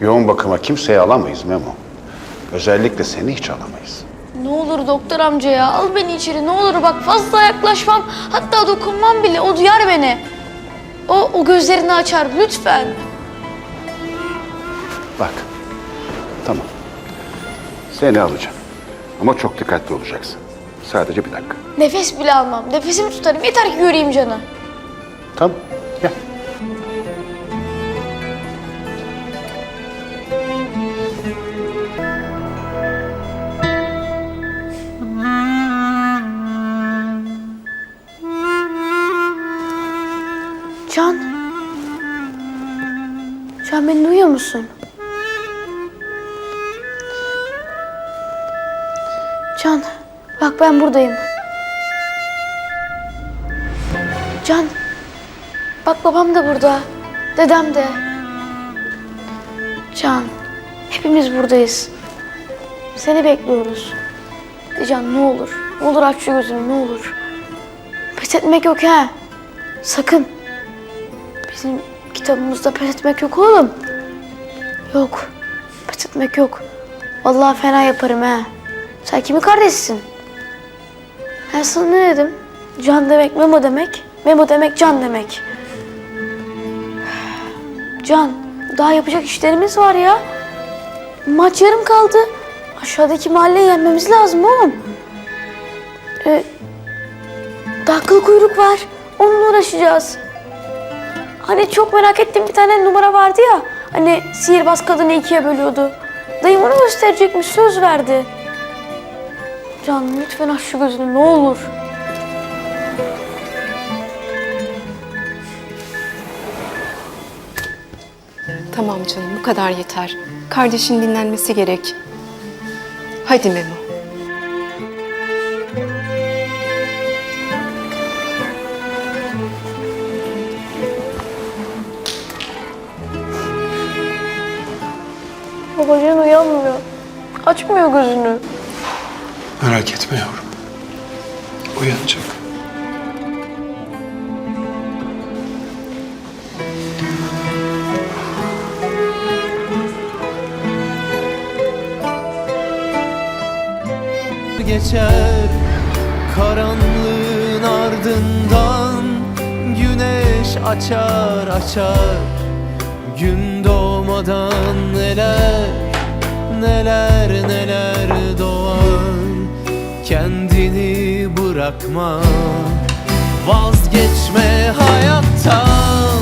Yoğun bakıma kimseyi alamayız Memo. Özellikle seni hiç alamayız. Ne olur doktor amca ya al beni içeri ne olur bak fazla yaklaşmam hatta dokunmam bile o duyar beni. O, o gözlerini açar lütfen. Bak. Tamam. Seni alacağım. Ama çok dikkatli olacaksın. Sadece bir dakika. Nefes bile almam nefesimi tutarım yeter ki göreyim canı. Tamam. Can. Can beni duyuyor musun? Can bak ben buradayım. Can. Bak babam da burada. Dedem de. Can. Hepimiz buradayız. Seni bekliyoruz. Can ne olur. Ne olur aç şu gözünü ne olur. Pes etmek yok ha. Sakın. Bizim kitabımızda pes etmek yok oğlum. Yok. Pes etmek yok. Vallahi fena yaparım ha. Sen kimin kardeşsin? Ben sana ne dedim? Can demek Memo demek. Memo demek can demek. Can, daha yapacak işlerimiz var ya. Maç yarım kaldı. Aşağıdaki mahalleyi yenmemiz lazım oğlum. Ee, daha kıl kuyruk var. Onunla uğraşacağız. Hani çok merak ettiğim bir tane numara vardı ya. Hani sihirbaz kadını ikiye bölüyordu. Dayım onu gösterecekmiş söz verdi. Can lütfen aç şu gözünü ne olur. Tamam canım bu kadar yeter. Kardeşin dinlenmesi gerek. Hadi Memo. Babacan uyanmıyor. Açmıyor gözünü. Merak etme yavrum. Uyanacak. geçer Karanlığın ardından Güneş açar açar Gün doğmadan neler Neler neler doğar. Kendini bırakma Vazgeçme hayattan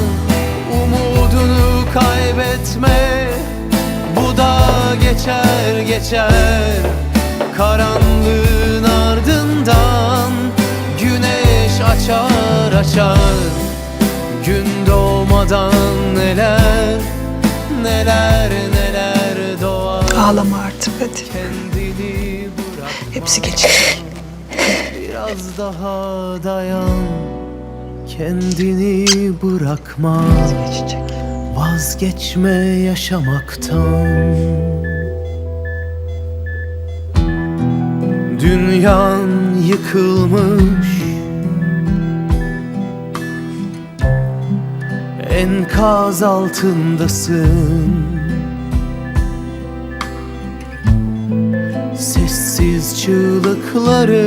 Umudunu kaybetme Bu da geçer geçer. Karanlığın ardından Güneş açar açar. Gün doğmadan Neler neler doğar Ağlama artık hadi. Kendini bırak Hepsi geçecek. Biraz daha dayan Kendini bırakma Geçecek. Vazgeçme yaşamaktan Dünyan yıkılmış Enkaz altındasın. Sessiz çığlıkların